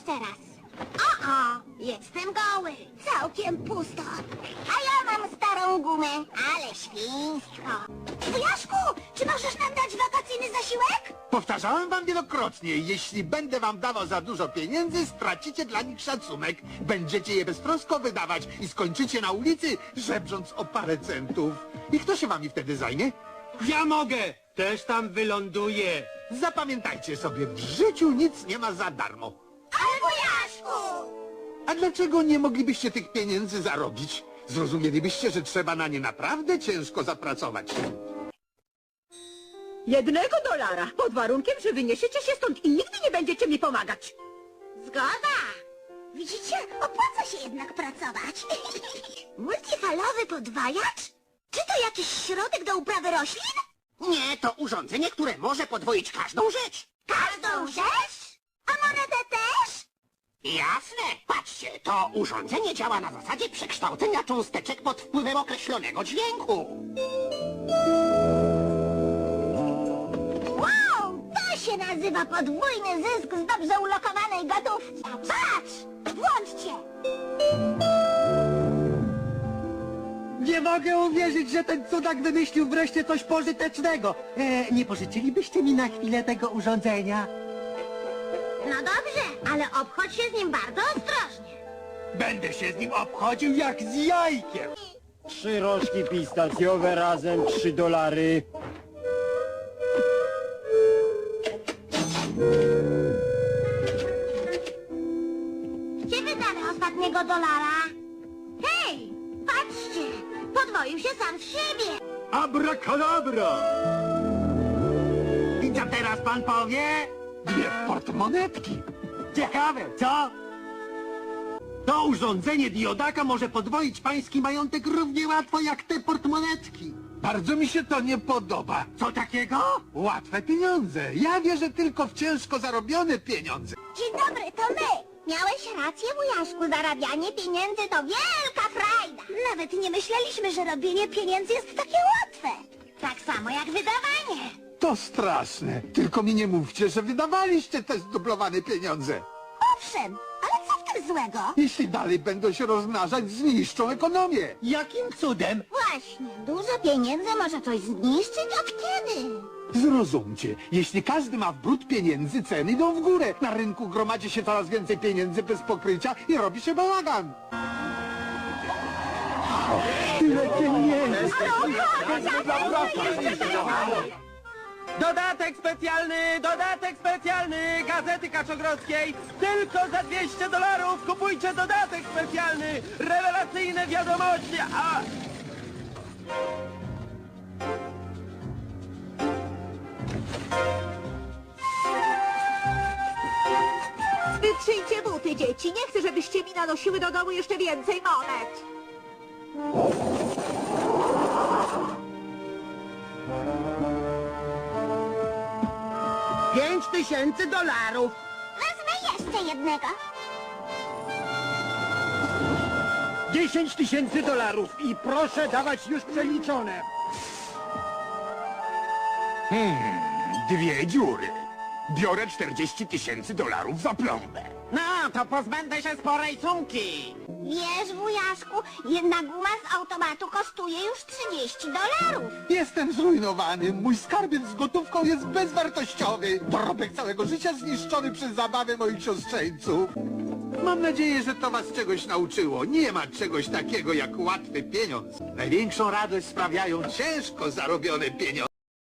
jeszcze raz. O, o, jestem goły. Całkiem pusto. A ja mam starą gumę, ale świństwo. Wujaszku, czy możesz nam dać wakacyjny zasiłek? Powtarzałem wam wielokrotnie, jeśli będę wam dawał za dużo pieniędzy, stracicie dla nich szacunek. Będziecie je beztrosko wydawać i skończycie na ulicy, żebrząc o parę centów. I kto się wami wtedy zajmie? Ja mogę! Też tam wyląduję. Zapamiętajcie sobie, w życiu nic nie ma za darmo. A dlaczego nie moglibyście tych pieniędzy zarobić? Zrozumielibyście, że trzeba na nie naprawdę ciężko zapracować. Jednego dolara, pod warunkiem, że wyniesiecie się stąd i nigdy nie będziecie mi pomagać. Zgoda. Widzicie, opłaca się jednak pracować. Multifalowy podwajacz? Czy to jakiś środek do uprawy roślin? Nie, to urządzenie, które może podwoić każdą rzecz. Każdą rzecz? A monetę też? Jasne. Patrzcie, to urządzenie działa na zasadzie przekształcenia cząsteczek pod wpływem określonego dźwięku. Wow, to się nazywa podwójny zysk z dobrze ulokowanej gotówki. Patrz, włączcie. Nie mogę uwierzyć, że ten cudak wymyślił wreszcie coś pożytecznego. E, nie pożyczylibyście mi na chwilę tego urządzenia? No dobrze, ale obchodź się z nim bardzo ostrożnie. Będę się z nim obchodził jak z jajkiem. Trzy rożki pistacjowe razem trzy dolary. Gdzie wydamy ostatniego dolara? Hej, patrzcie, podwoił się sam z siebie. Abracadabra! I co teraz pan powie? Dwie portmonetki. Ciekawe, co? To urządzenie diodaka może podwoić pański majątek równie łatwo jak te portmonetki. Bardzo mi się to nie podoba. Co takiego? Łatwe pieniądze. Ja wierzę tylko w ciężko zarobione pieniądze. Dzień dobry, to my. Miałeś rację, wujaszku, zarabianie pieniędzy to wielka frajda. Nawet nie myśleliśmy, że robienie pieniędzy jest takie łatwe. Tak samo jak wydawanie. To straszne. Tylko mi nie mówcie, że wydawaliście te zdublowane pieniądze. Owszem, ale co w tym złego? Jeśli dalej będą się rozmnażać, zniszczą ekonomię. Jakim cudem? Właśnie, dużo pieniędzy może coś zniszczyć od kiedy? Zrozumcie, jeśli każdy ma w brud pieniędzy, ceny idą w górę. Na rynku gromadzi się coraz więcej pieniędzy bez pokrycia i robi się bałagan. Tyle pieniędzy! Dodatek specjalny, dodatek specjalny Gazety Kaczogrodzkiej Tylko za 200 dolarów kupujcie dodatek specjalny Rewelacyjne wiadomości A... Wytrzyjcie buty, dzieci. Nie chcę, żebyście mi nanosiły do domu jeszcze więcej monet. Pięć tysięcy dolarów. Wezmę jeszcze jednego. 10 tysięcy dolarów i proszę dawać już przeliczone Dwie dziury. Biorę 40 tysięcy dolarów za plombę. No, to pozbędę się sporej sumki. Wiesz, wujaszku, jedna guma z automatu kosztuje już 30 dolarów. Jestem zrujnowany. Mój skarbiec z gotówką jest bezwartościowy. Dorobek całego życia zniszczony przez zabawę moich siostrzeńców. Mam nadzieję, że to was czegoś nauczyło. Nie ma czegoś takiego jak łatwy pieniądz. Największą radość sprawiają ciężko zarobione pieniądze.